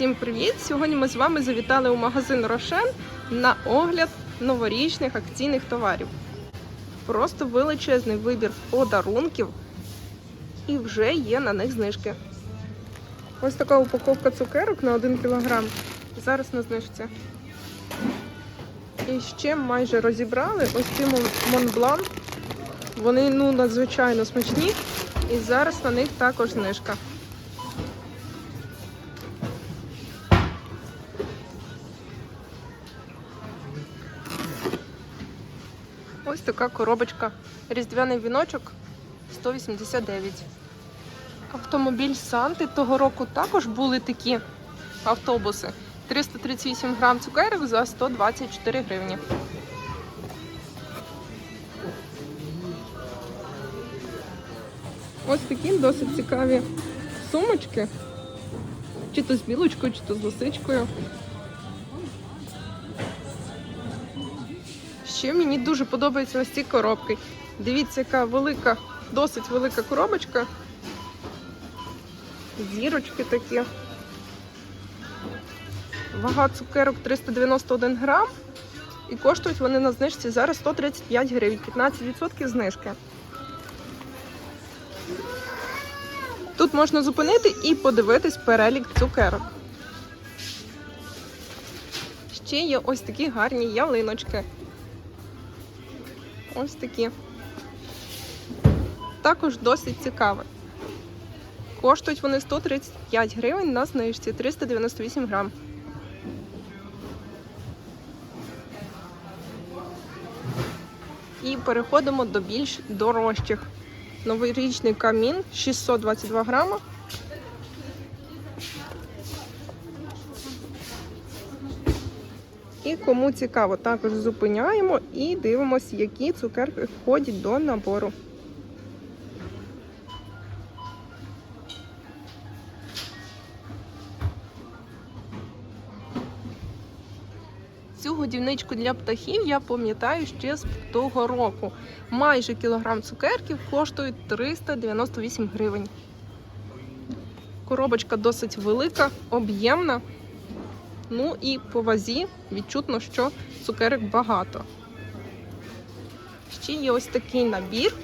Всім привіт! Сьогодні ми з вами завітали у магазин Рошен на огляд новорічних акційних товарів. Просто величезний вибір подарунків і вже є на них знижки. Ось така упаковка цукерок на 1 кг. Зараз на знижці. І ще майже розібрали ось ці Монблан. Вони ну надзвичайно смачні. І зараз на них також знижка. Ось така коробочка. Різдвяний віночок 189. Автомобіль Санти того року також були такі автобуси. 338 грам цукерок за 124 гривні. Ось такі досить цікаві сумочки. Чи то з білочкою, чи то з лисичкою. Ще мені дуже подобаються ось ці коробки. Дивіться, яка велика, досить велика коробочка. Зірочки такі. Вага цукерок 391 грам. І коштують вони на знижці зараз 135 гривень, 15% знижки. Тут можна зупинити і подивитись перелік цукерок. Ще є ось такі гарні ялиночки. Ось такі. Також досить цікаві. Коштують вони 135 гривень на знижці 398 грам. І переходимо до більш дорожчих. Новорічний камін 622 грама. І кому цікаво, також зупиняємо і дивимося, які цукерки входять до набору. Цю годівничку для птахів я пам'ятаю ще з того року. Майже кілограм цукерків коштує 398 гривень. Коробочка досить велика, об'ємна. Ну і по вазі відчутно, що цукерок багато. Ще є ось такий набір.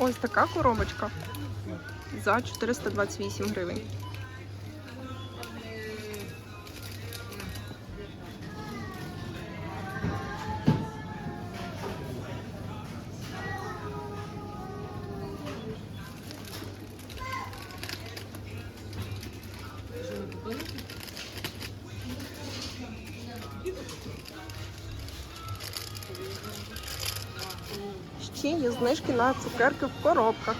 Ось така коробочка за 428 гривень. Ще є знижки на цукерки в коробках.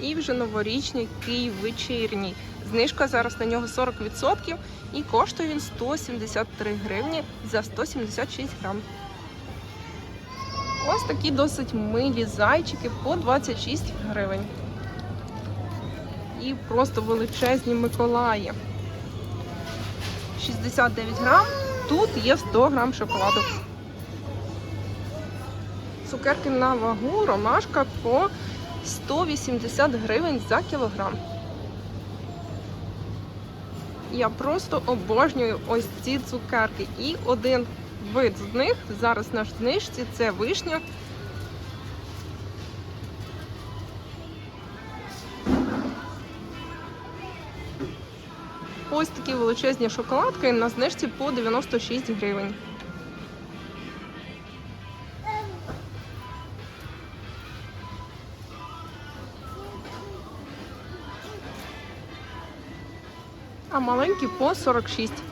І вже новорічний Київ вечірній. Знижка зараз на нього 40% і коштує він 173 гривні за 176 грам. Ось такі досить милі зайчики по 26 гривень. І просто величезні Миколаї. 69 грам. Тут є 100 грам шоколаду. Цукерки на вагу, ромашка по 180 гривень за кілограм. Я просто обожнюю ось ці цукерки. І один вид з них зараз на знижці це вишня. Ось такі величезні шоколадки на знижці по 96 гривень. А маленькі по 46.